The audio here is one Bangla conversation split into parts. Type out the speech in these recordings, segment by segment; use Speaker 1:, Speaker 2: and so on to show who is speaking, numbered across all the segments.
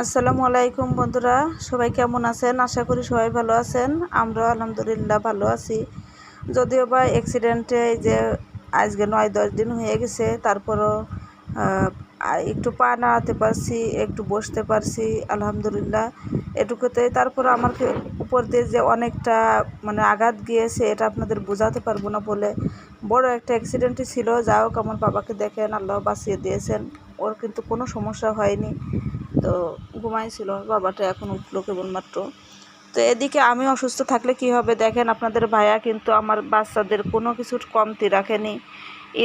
Speaker 1: আসসালামু আলাইকুম বন্ধুরা, সবাই কেমন আছেন? আশা করি সবাই ভালো আছেন। আমরা আলহামদুলিল্লাহ ভালো আছি। যদিও বা অ্যাক্সিডেন্টে যে আজকে নয়, দশ দিন হয়ে গেছে, তারপরও একটু পা নাড়াতে পারছি, একটু বসতে পারছি, আলহামদুলিল্লাহ। এটুকুতে তারপর আমার উপর দিয়ে যে অনেকটা মানে আঘাত গিয়েছে, এটা আপনাদের বোঝাতে পারব না বলে বড় একটা অ্যাক্সিডেন্টই ছিল। যা হোক, আমার বাবাকে দেখেন, আল্লাহ বাঁচিয়ে দিয়েছেন। ওর কিন্তু কোনো সমস্যা হয়নি। তো ঘুমাইছিল, বাবাটা এখন উঠল কেবলমাত্র। তো এদিকে আমি অসুস্থ থাকলে কি হবে দেখেন, আপনাদের ভাইয়া কিন্তু আমার বাচ্চাদের কোনো কিছুর কমতি রাখেনি।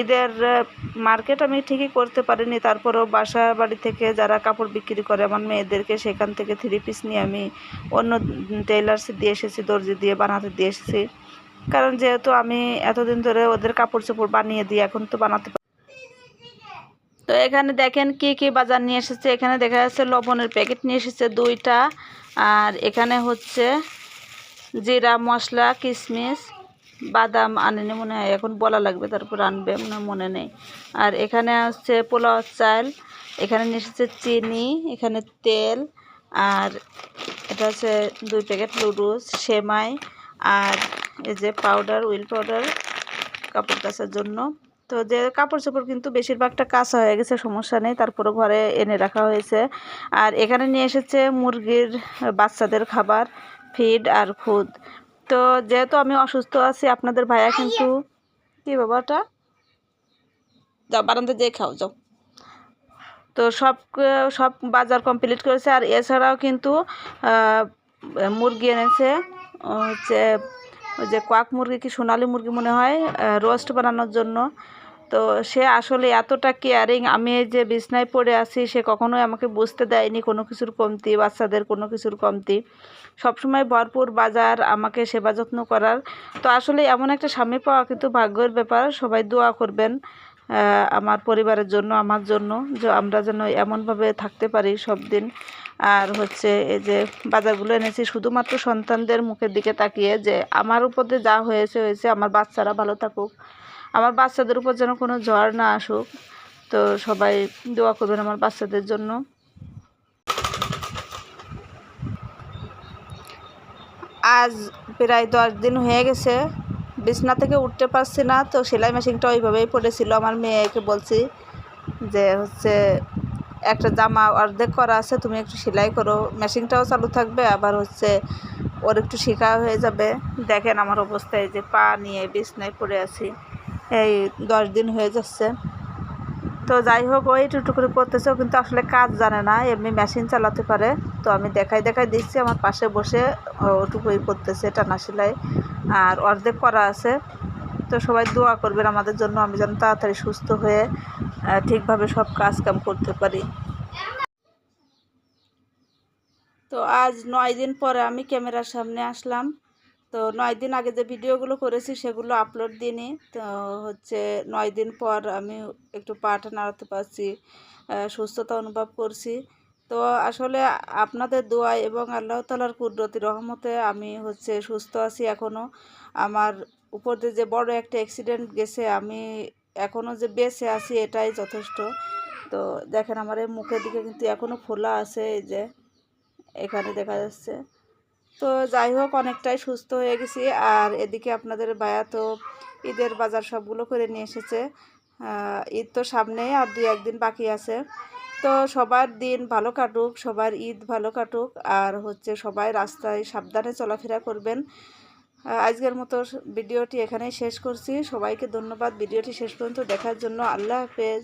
Speaker 1: ঈদের মার্কেট আমি ঠিকই করতে পারিনি, তারপরেও বাসা বাড়ি থেকে যারা কাপড় বিক্রি করে আমার মেয়েদেরকে সেখান থেকে থ্রি পিস নিয়ে আমি অন্য টেলার্সে দিয়ে এসেছি, দর্জি দিয়ে, বানাতে দিয়ে এসেছি। কারণ যেহেতু আমি এতদিন ধরে ওদের কাপড় চোপড় বানিয়ে দিই, এখন তো বানাতে তো এখানে দেখেন কি কি বাজার নিয়ে এসেছে। এখানে দেখা যাচ্ছে লবণের প্যাকেট নিয়ে এসেছে দুইটা। আর এখানে হচ্ছে জিরা, মশলা কিশমিশ বাদাম আনেনি মনে হয়, এখন বলা লাগবে, তারপর আনবে মনে মনে নেই। আর এখানে হচ্ছে পোলাও চাল, এখানে নিয়ে এসেছে চিনি, এখানে তেল, আর এটা হচ্ছে দুই প্যাকেট লুডুস সেমাই, আর এই যে পাউডার উইল পাউডার কাপড় কাচার জন্য। তো যে কাপড় চোপড় কিন্তু বেশিরভাগটা কাঁচা হয়ে গেছে সমস্যা নেই। তারপরে ঘরে এনে রাখা হয়েছে। আর এখানে নিয়ে এসেছে মুরগির বাচ্চাদের খাবার ফিড আর খুদ তো যেহেতু আমি অসুস্থ আছি আপনাদের ভাইয়া কিন্তু কি বাবাটা যাও বারান্দা যেয়ে খাও যাও। তো সব সব বাজার কমপ্লিট করেছে। আর এছাড়াও কিন্তু মুরগি এনেছে হচ্ছে ওই যে কোয়াক মুরগি কি সোনালি মুরগি মনে হয় রোস্ট বানানোর জন্য। তো সে আসলে এতটা কেয়ারিং আমি যে বিছনায় পড়ে আছি, সে কখনোই আমাকে বুঝতে দেয়নি কোনো কিছুর কমতি, বাচ্চাদের কোনো কিছুর কমতি। সবসময় ভরপুর বাজার, আমাকে সেবা যত্ন করার। তো আসলে এমন একটা স্বামী পাওয়া কিন্তু ভাগ্যের ব্যাপার, সবাই দোয়া করবেন আমার পরিবারের জন্য, আমার জন্য, যে আমরা যেন এমনভাবে থাকতে পারি সব দিন আর হচ্ছে এই যে বাজারগুলো এনেছি, শুধুমাত্র সন্তানদের মুখের দিকে তাকিয়ে যে আমার উপর যা হয়েছে হয়েছে, আমার বাচ্চারা ভালো থাকুক। আমার বাচ্চাদের উপর যেন কোনো ঝড় না আসুক। তো সবাই দোয়া করবেন আমার বাচ্চাদের জন্য। আজ প্রায় দশ দিন হয়ে গেছে। বিছনা থেকে উঠতে পারছি না, তো সেলাই মেশিনটা ওইভাবেই পড়েছিল। আমার মেয়েকে বলছি যে হচ্ছে একটা জামা অর্ধেক করা আছে, তুমি একটু সেলাই করো। মেশিনটাও চালু থাকবে, আবার হচ্ছে ওর একটু শেখা হয়ে যাবে। দেখেন আমার অবস্থায় যে পা নিয়ে বিছনায় পড়ে আছি। এই দশ দিন হয়ে যাচ্ছে। তো যাই হোক, ওই একটু করে করতেছে কিন্তু আসলে কাজ জানে না, এমনি মেশিন চালাতে পারে। তো আমি দেখাই দেখাই দিচ্ছি, আমার পাশে বসে ওটুকুই করতেছে টানা সেলাই। আর অর্ধেক করা আছে। তো সবাই দোয়া করবেন আমাদের জন্য, আমি যেন তাড়াতাড়ি সুস্থ হয়ে ঠিকভাবে সব কাজ কাম করতে পারি। তো আজ নয় দিন পরে আমি ক্যামেরার সামনে আসলাম। তো নয় দিন আগে যে ভিডিওগুলো করেছি সেগুলো আপলোড দিইনি। তো হচ্ছে নয় দিন পর আমি একটু পাটা নাড়াতে পারছি সুস্থতা অনুভব করছি। তো আসলে আপনাদের দোয়া এবং আল্লাহ তালার কুদরতি রহমতে আমি হচ্ছে সুস্থ আছি এখনও আমার উপর দিয়ে যে বড় একটা অ্যাক্সিডেন্ট গেছে, আমি এখনও যে বেঁচে আছি এটাই যথেষ্ট। তো দেখেন আমার এই মুখের দিকে কিন্তু এখনও ফোলা আছে, এই যে এখানে দেখা যাচ্ছে। তো যাই হোক, অনেকটাই সুস্থ হয়ে গেছি। আর এদিকে আপনাদের বায়া তো ঈদের বাজার সবগুলো করে নিয়ে এসেছে। ঈদ তো সামনেই আর দুই একদিন বাকি আছে। তো সবার দিন ভালো কাটুক, সবার ঈদ ভালো কাটুক। আর হচ্ছে সবাই রাস্তায় সাবধানে চলাফেরা করবেন। আজকের মতো ভিডিওটি এখানেই শেষ করছি। সবাইকে ধন্যবাদ। ভিডিওটি শেষ পর্যন্ত দেখার জন্য আল্লাহ হাফেজ।